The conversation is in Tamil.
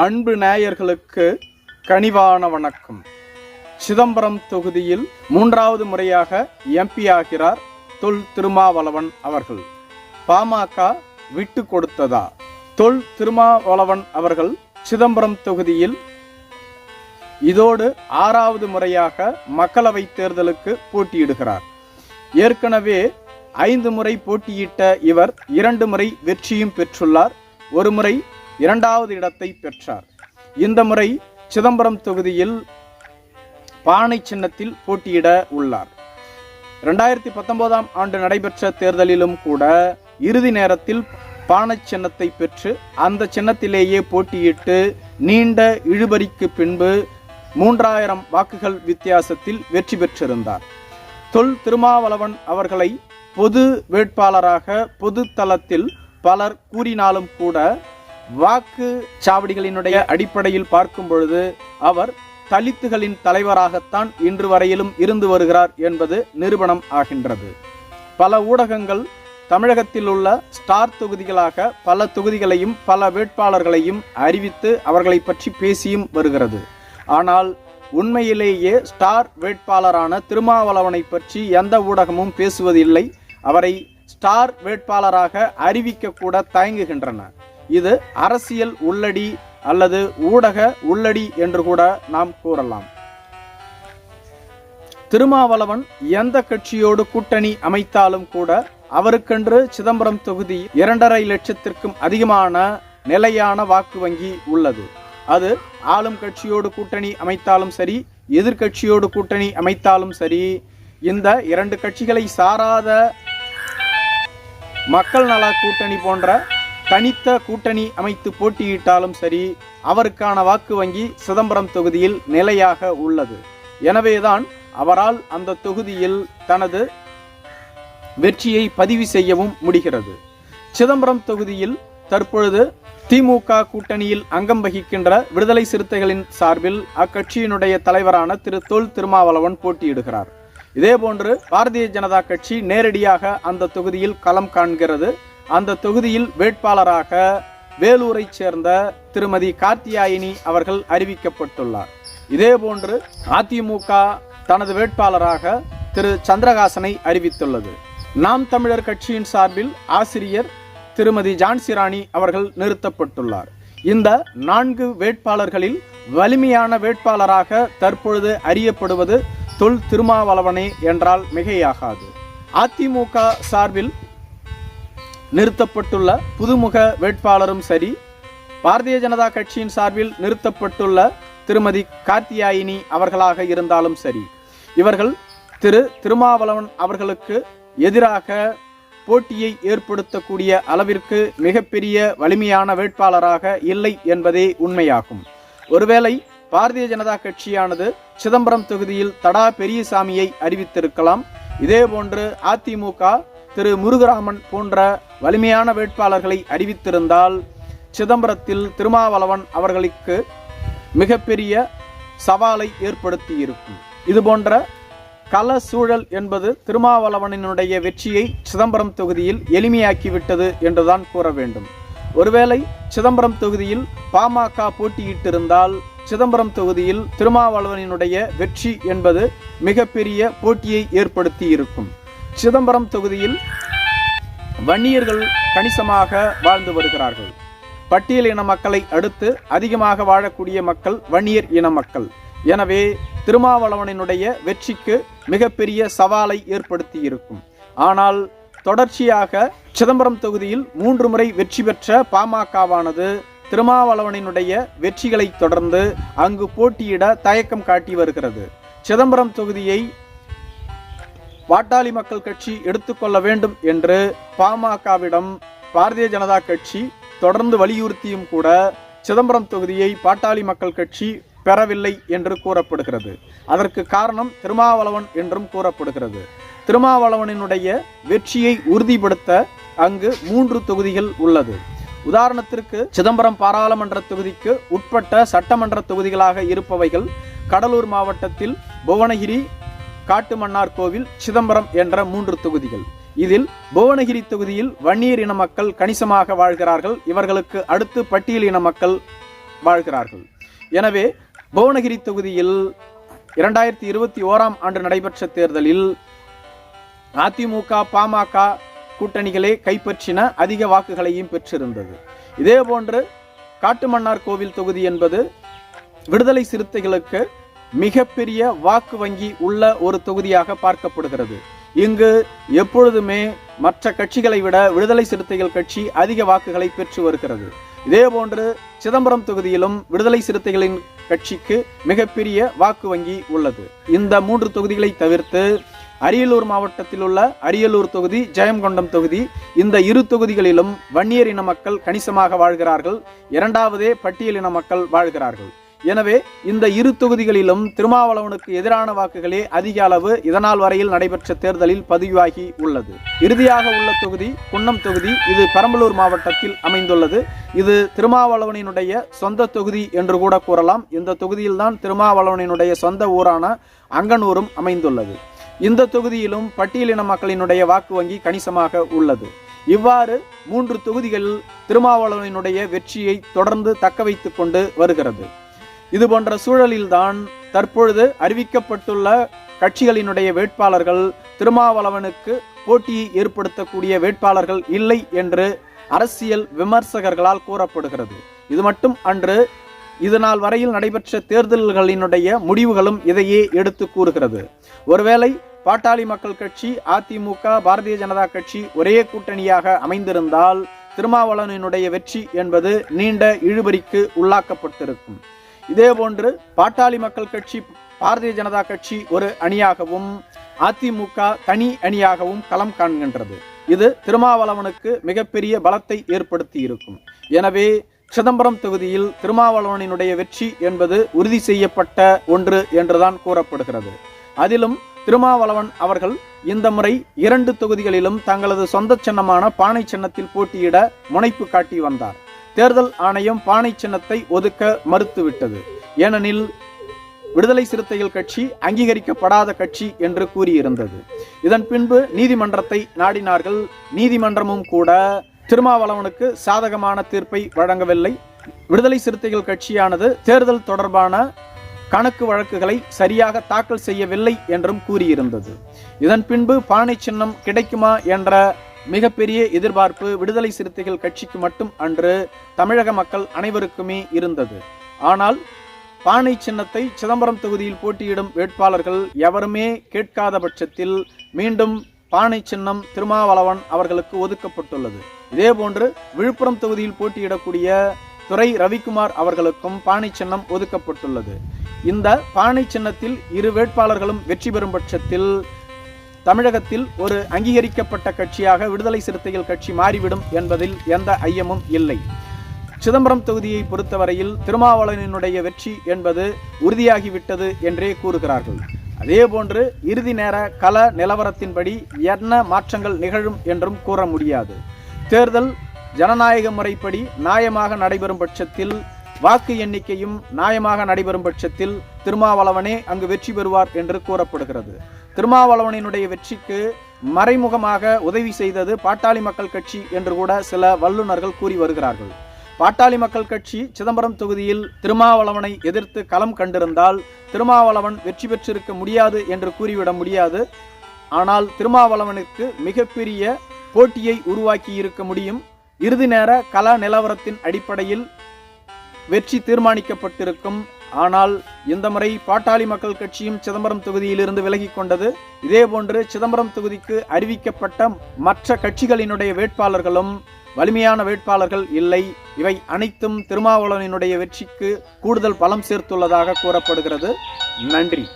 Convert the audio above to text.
அன்பு நேயர்களுக்கு கனிவான வணக்கம். சிதம்பரம் தொகுதியில் மூன்றாவது முறையாக எம்பி ஆகிறார் தொல் திருமாவளவன் அவர்கள். பாமக விட்டு கொடுத்ததா? தொல் திருமாவளவன் அவர்கள் சிதம்பரம் தொகுதியில் இதோடு ஆறாவது முறையாக மக்களவை தேர்தலுக்கு போட்டியிடுகிறார். ஏற்கனவே ஐந்து முறை போட்டியிட்ட இவர் இரண்டு முறை வெற்றியும் பெற்றுள்ளார். ஒரு முறை இரண்டாவது இடத்தை பெற்றார். இந்த முறை சிதம்பரம் தொகுதியில் பானை சின்னத்தில் போட்டியிட உள்ளார். ரெண்டாயிரத்தி பத்தொன்பதாம் ஆண்டு நடைபெற்ற தேர்தலிலும் கூட இறுதி நேரத்தில் பானை சின்னத்தை பெற்று அந்த சின்னத்திலேயே போட்டியிட்டு நீண்ட இழுபறிக்கு பின்பு மூன்றாயிரம் வாக்குகள் வித்தியாசத்தில் வெற்றி பெற்றிருந்தார். தொல் திருமாவளவன் அவர்களை பொது வேட்பாளராக பொது தளத்தில் பலர் கூறினாலும் கூட வாக்கு சாவடிகளினுடைய அடிப்படையில் பார்க்கும் பொழுது அவர் தலித்துகளின் தலைவராகத்தான் இன்று வரையிலும் இருந்து வருகிறார் என்பது நிரூபணம் ஆகின்றது. பல ஊடகங்கள் தமிழகத்தில் உள்ள ஸ்டார் தொகுதிகளாக பல தொகுதிகளையும் பல வேட்பாளர்களையும் அறிவித்து அவர்களை பற்றி பேசியும் வருகிறது. ஆனால் உண்மையிலேயே ஸ்டார் வேட்பாளரான திருமாவளவனை பற்றி எந்த ஊடகமும் பேசுவதில்லை. அவரை ஸ்டார் வேட்பாளராக அறிவிக்க கூட தயங்குகின்றன. இது அரசியல் உள்ளடி அல்லது ஊடக உள்ளடி என்று கூட நாம் கூறலாம். திருமாவளவன் எந்த கட்சியோடு கூட்டணி அமைத்தாலும் கூட அவருக்கென்று சிதம்பரம் தொகுதி இரண்டரை லட்சத்திற்கும் அதிகமான நிலையான வாக்கு வங்கி உள்ளது. அது ஆளும் கட்சியோடு கூட்டணி அமைத்தாலும் சரி எதிர்கட்சியோடு கூட்டணி அமைத்தாலும் சரி இந்த இரண்டு கட்சிகளை சாராத மக்கள் நல கூட்டணி போன்ற தனித்த கூட்டணி அமைத்து போட்டியிட்டாலும் சரி அவருக்கான வாக்கு வங்கி சிதம்பரம் தொகுதியில் நிலையாக உள்ளது. எனவேதான் அவரால் அந்த தொகுதியில் தனது வெற்றியை பதிவு செய்யவும் முடிகிறது. சிதம்பரம் தொகுதியில் தற்பொழுது திமுக கூட்டணியில் அங்கம் வகிக்கின்ற விடுதலை சிறுத்தைகளின் சார்பில் அக்கட்சியினுடைய தலைவரான திரு. தொல் திருமாவளவன் போட்டியிடுகிறார். இதேபோன்று பாரதிய ஜனதா கட்சி நேரடியாக அந்த தொகுதியில் களம் காண்கிறது. அந்த தொகுதியில் வேட்பாளராக வேலூரைச் சேர்ந்த திருமதி கார்த்தியாயினி அவர்கள் அறிவிக்கப்பட்டுள்ளார். இதேபோன்று அதிமுக தனது வேட்பாளராக திரு சந்திரகாசனை அறிவித்துள்ளது. நாம் தமிழர் கட்சியின் சார்பில் ஆசிரியர் திருமதி ஜான்சிராணி அவர்கள் நிறுத்தப்பட்டுள்ளார். இந்த நான்கு வேட்பாளர்களில் வலிமையான வேட்பாளராக தற்பொழுது அறியப்படுவது தொல் திருமாவளவனே என்றால் மிகையாகாது. அதிமுக சார்பில் நிறுத்தப்பட்டுள்ள புதுமுக வேட்பாளரும் சரி பாரதிய ஜனதா கட்சியின் சார்பில் நிறுத்தப்பட்டுள்ள திருமதி கார்த்தியாயினி அவர்களாக இருந்தாலும் சரி இவர்கள் திரு திருமாவளவன் அவர்களுக்கு எதிராக போட்டியை ஏற்படுத்தக்கூடிய அளவிற்கு மிகப்பெரிய வலிமையான வேட்பாளராக இல்லை என்பதே உண்மையாகும். ஒருவேளை பாரதிய ஜனதா கட்சியானது சிதம்பரம் தொகுதியில் தடா பெரியசாமியை அறிவித்திருக்கலாம். இதேபோன்று அதிமுக திரு முருகராமன் போன்ற வலிமையான வேட்பாளர்களை அறிவித்திருந்தால் சிதம்பரத்தில் திருமாவளவன் அவர்களுக்கு மிகப்பெரிய சவாலை ஏற்படுத்தி இருக்கும் இது கள சூழல் என்பது திருமாவளவனினுடைய வெற்றியை சிதம்பரம் தொகுதியில் எளிமையாக்கிவிட்டது என்றுதான் கூற வேண்டும். ஒருவேளை சிதம்பரம் தொகுதியில் பாமக போட்டியிட்டிருந்தால் சிதம்பரம் தொகுதியில் திருமாவளவனினுடைய வெற்றி என்பது மிகப்பெரிய போட்டியை ஏற்படுத்தி இருக்கும் சிதம்பரம் தொகுதியில் வன்னியர்கள் கணிசமாக வாழ்ந்து வருகிறார்கள். பட்டியல் இன மக்களை அடுத்து அதிகமாக வாழக்கூடிய மக்கள் வன்னியர் இன மக்கள். எனவே திருமாவளவனினுடைய வெற்றிக்கு மிகப்பெரிய சவாலை ஏற்படுத்தி இருக்கும் ஆனால் தொடர்ச்சியாக சிதம்பரம் தொகுதியில் மூன்று முறை வெற்றி பெற்ற பாமகவானது திருமாவளவனினுடைய வெற்றிகளை தொடர்ந்து அங்கு போட்டியிட தயக்கம் காட்டி வருகிறது. சிதம்பரம் தொகுதியை பாட்டாளி மக்கள் கட்சி எடுத்துக்கொள்ள வேண்டும் என்று பாமகவிடம் பாரதிய ஜனதா கட்சி தொடர்ந்து வலியுறுத்தியும் கூட சிதம்பரம் தொகுதியை பாட்டாளி மக்கள் கட்சி பெறவில்லை என்று கூறப்படுகிறது. அதற்கு காரணம் திருமாவளவன் என்றும் கூறப்படுகிறது. திருமாவளவனினுடைய வெற்றியை உறுதிப்படுத்த அங்கு மூன்று தொகுதிகள் உள்ளது. உதாரணத்திற்கு சிதம்பரம் பாராளுமன்ற தொகுதிக்கு உட்பட்ட சட்டமன்ற தொகுதிகளாக இருப்பவைகள் கடலூர் மாவட்டத்தில் புவனகிரி காட்டுமன்னார் கோவில் சிதம்பரம் என்ற மூன்று தொகுதிகள். இதில் புவனகிரி தொகுதியில் வன்னியர் இன மக்கள் கணிசமாக வாழ்கிறார்கள். இவர்களுக்கு அடுத்து பட்டியல் இன மக்கள் வாழ்கிறார்கள். எனவே புவனகிரி தொகுதியில் இரண்டாயிரத்தி இருபத்தி ஓராம் ஆண்டு நடைபெற்ற தேர்தலில் அதிமுக பாமக கூட்டணிகளே கைப்பற்றின அதிக வாக்குகளையும் பெற்றிருந்தது. இதேபோன்று காட்டுமன்னார் கோவில் தொகுதி என்பது விடுதலை சிறுத்தைகளுக்கு மிகப்பெரிய வாக்கு வங்கி உள்ள ஒரு தொகுதியாக பார்க்கப்படுகிறது. இங்கு எப்பொழுதுமே மற்ற கட்சிகளை விட விடுதலை சிறுத்தைகள் கட்சி அதிக வாக்குகளை பெற்று வருகிறது. இதேபோன்று சிதம்பரம் தொகுதியிலும் விடுதலை சிறுத்தைகளின் கட்சிக்கு மிகப்பெரிய வாக்கு வங்கி உள்ளது. இந்த மூன்று தொகுதிகளை தவிர்த்து அரியலூர் மாவட்டத்தில் உள்ள அரியலூர் தொகுதி ஜெயங்கொண்டம் தொகுதி இந்த இரு தொகுதிகளிலும் வன்னியர் இன மக்கள் கணிசமாக வாழ்கிறார்கள். இரண்டாவதே பட்டியலின மக்கள் வாழ்கிறார்கள். எனவே இந்த இரு தொகுதிகளிலும் திருமாவளவனுக்கு எதிரான வாக்குகளே அதிக அளவு இதனால் வரையில் நடைபெற்ற தேர்தலில் பதிவாகி உள்ளது. இறுதியாக உள்ள தொகுதி குன்னம் தொகுதி இது பெரம்பலூர் மாவட்டத்தில் அமைந்துள்ளது. இது திருமாவளவனினுடைய சொந்த தொகுதி என்று கூட கூறலாம். இந்த தொகுதியில்தான் திருமாவளவனினுடைய சொந்த ஊரான அங்கனூரும் அமைந்துள்ளது. இந்த தொகுதியிலும் பட்டியலின மக்களினுடைய வாக்கு வங்கி கணிசமாக உள்ளது. இவ்வாறு மூன்று தொகுதிகளில் திருமாவளவனினுடைய வெற்றியை தொடர்ந்து தக்க வைத்துக் கொண்டு வருகிறது. இது போன்ற சூழலில்தான் தற்பொழுது அறிவிக்கப்பட்டுள்ள கட்சிகளினுடைய வேட்பாளர்கள் திருமாவளவனுக்கு போட்டியை ஏற்படுத்தக்கூடிய வேட்பாளர்கள் இல்லை என்று அரசியல் விமர்சகர்களால் கூறப்படுகிறது. இது மட்டும் அன்று இதனால் வரையில் நடைபெற்ற தேர்தல்களினுடைய முடிவுகளும் இதையே எடுத்து கூறுகிறது. ஒருவேளை பாட்டாளி மக்கள் கட்சி அதிமுக பாரதிய ஜனதா கட்சி ஒரே கூட்டணியாக அமைந்திருந்தால் திருமாவளவனினுடைய வெற்றி என்பது நீண்ட இழுபறிக்கு உள்ளாக்கப்பட்டிருக்கும். இதேபோன்று பாட்டாளி மக்கள் கட்சி பாரதிய ஜனதா கட்சி ஒரு அணியாகவும் அதிமுக தனி அணியாகவும் களம் காண்கின்றது. இது திருமாவளவனுக்கு மிகப்பெரிய பலத்தை ஏற்படுத்தி இருக்கும் எனவே சிதம்பரம் தொகுதியில் திருமாவளவனினுடைய வெற்றி என்பது உறுதி செய்யப்பட்ட ஒன்று என்றுதான் கூறப்படுகிறது. அதிலும் திருமாவளவன் அவர்கள் இந்த முறை இரண்டு தொகுதிகளிலும் தங்களது சொந்த சின்னமான பானை சின்னத்தில் போட்டியிட முனைப்பு காட்டி வந்தார். தேர்தல் ஆணையம் பானை சின்னத்தை ஒதுக்க மறுத்துவிட்டது. ஏனெனில் விடுதலை சிறுத்தைகள் கட்சி அங்கீகரிக்கப்படாத கட்சி என்று கூறியிருந்தது. இதன் பின்பு நீதிமன்றத்தை நாடினார்கள். நீதிமன்றமும் கூட திருமாவளவனுக்கு சாதகமான தீர்ப்பை வழங்கவில்லை. விடுதலை சிறுத்தைகள் கட்சியானது தேர்தல் தொடர்பான கணக்கு வழக்குகளை சரியாக தாக்கல் செய்யவில்லை என்றும் கூறியிருந்தது. இதன் பின்பு பானை சின்னம் கிடைக்குமா என்ற மிகப்பெரிய எதிர்பார்ப்பு விடுதலை சிறுத்தைகள் கட்சிக்கு மட்டும் அன்று தமிழக மக்கள் அனைவருக்குமே இருந்தது. ஆனால் பானை சின்னத்தை சிதம்பரம் தொகுதியில் போட்டியிடும் வேட்பாளர்கள் எவருமே கேட்காத பட்சத்தில் மீண்டும் பானை சின்னம் திருமாவளவன் அவர்களுக்கு ஒதுக்கப்பட்டுள்ளது. இதேபோன்று விழுப்புரம் தொகுதியில் போட்டியிடக்கூடிய துறை ரவிக்குமார் அவர்களுக்கும் பானை சின்னம் ஒதுக்கப்பட்டுள்ளது. இந்த பானை சின்னத்தில் இரு வேட்பாளர்களும் வெற்றி பெறும் பட்சத்தில் தமிழகத்தில் ஒரு அங்கீகரிக்கப்பட்ட கட்சியாக விடுதலை சிறுத்தைகள் கட்சி மாறிவிடும் என்பதில் எந்த ஐயமும் இல்லை. சிதம்பரம் தொகுதியை பொறுத்தவரையில் திருமாவளவனினுடைய வெற்றி என்பது உறுதியாகிவிட்டது என்றே கூறுகிறார்கள். அதேபோன்று இறுதி நேர கள நிலவரத்தின்படி என்ன மாற்றங்கள் நிகழும் என்றும் கூற முடியாது. தேர்தல் ஜனநாயக முறைப்படி நியாயமாக நடைபெறும் பட்சத்தில் வாக்கு எண்ணிக்கையும் நியாயமாக நடைபெறும் பட்சத்தில் திருமாவளவனே அங்கு வெற்றி பெறுவார் என்று கூறப்படுகிறது. திருமாவளவனினுடைய வெற்றிக்கு மறைமுகமாக உதவி செய்தது பாட்டாளி மக்கள் கட்சி என்று கூட சில வல்லுநர்கள் கூறி வருகிறார்கள். பாட்டாளி மக்கள் கட்சி சிதம்பரம் தொகுதியில் திருமாவளவனை எதிர்த்து களம் கண்டிருந்தால் திருமாவளவன் வெற்றி பெற்றிருக்க முடியாது என்று கூறிவிட முடியாது. ஆனால் திருமாவளவனுக்கு மிகப்பெரிய போட்டியை உருவாக்கி இருக்க முடியும். இறுதி நேர கலா நிலவரத்தின் அடிப்படையில் வெற்றி தீர்மானிக்கப்பட்டிருக்கும். ஆனால் இந்த முறை பாட்டாளி மக்கள் கட்சியும் சிதம்பரம் தொகுதியிலிருந்து விலகிக் கொண்டது. இதேபோன்று சிதம்பரம் தொகுதிக்கு அறிவிக்கப்பட்ட மற்ற கட்சிகளினுடைய வேட்பாளர்களும் வலிமையான வேட்பாளர்கள் இல்லை. இவை அனைத்தும் திருமாவளவனினுடைய வெற்றிக்கு கூடுதல் பலம் சேர்த்துள்ளதாக கூறப்படுகிறது. நன்றி.